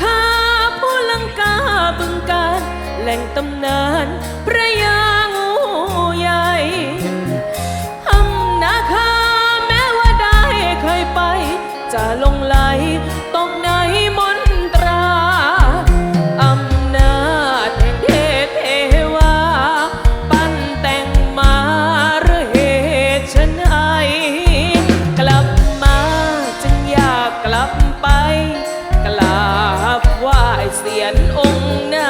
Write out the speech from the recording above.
คาผู้ลังกาบึงการแหล่งตำนานพระยางูใหญ่ทำนาคาแม้ว่าได้เคยไป จะลงไหลต้อง เสียนองค์นา